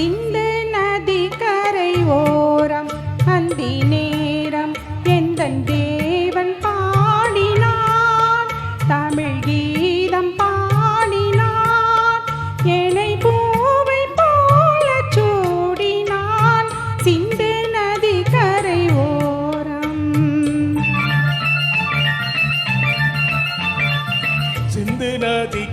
சிந்து நதி கரை ஓரம் அந்தி நேரம் எந்த தேவன் பாடினான்? தமிழ் கீதம் பாடினான் இணை பூவை போல சூடினான். சிந்து நதி கரை ஓரம். சிந்து நதி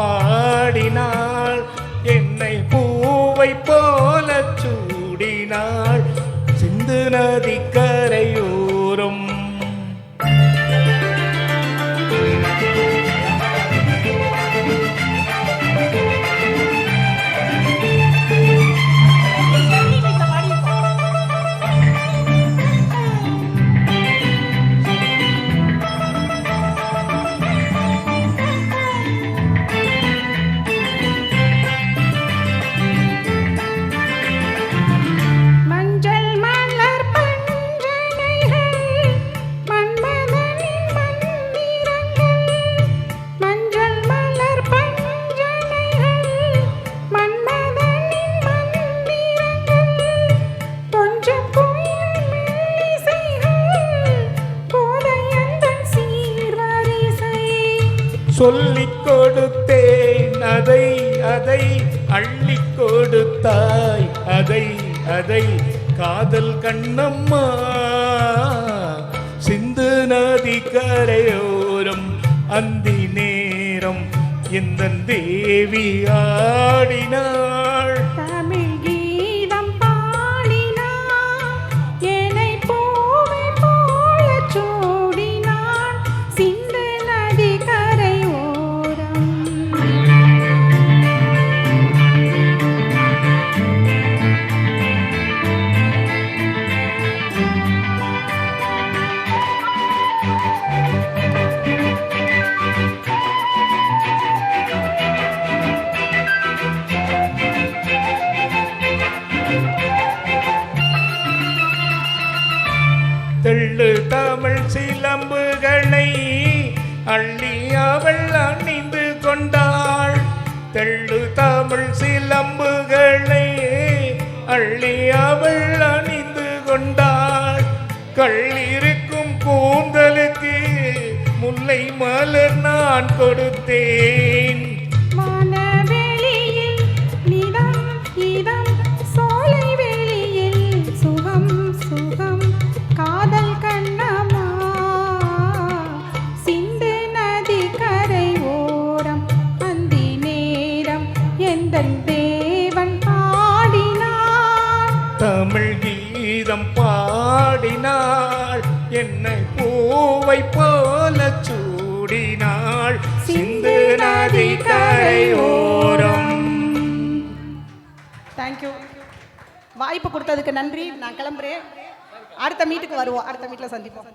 பாடினாள். என்னை பூவை போல சூடினாள். சிந்து நதிக்கு சொல்லிக் கொடுத்தேன். அதை அதை அள்ளி கொடுத்தாய். அதை அதை காதல் கண்ணம்மா. சிந்து நதி கரையோரம் அந்தி நேரம். இந்த தேவி ஆடினாள்? தெள்ளு தமிழ் சிலம்புகளை அள்ளி அவள் அணிந்து கொண்டாள். தெள்ளு தமிழ் சிலம்புகளை அள்ளி அவள் அணிந்து கொண்டாள். கள்ளிருக்கும் கூந்தலுக்கு முல்லை மலர் நான் கொடுத்தேன். கீதம் பாடினாள். என்னை பூவை போல சூடினாள். சிந்து நதி கரையோரம் தேங்க்யூ வாய்ப்பு கொடுத்ததுக்கு நன்றி. நான் கிளம்புறேன். அடுத்த மீட்டுக்கு வருவோம். அடுத்த மீட்டில் சந்திப்போம்.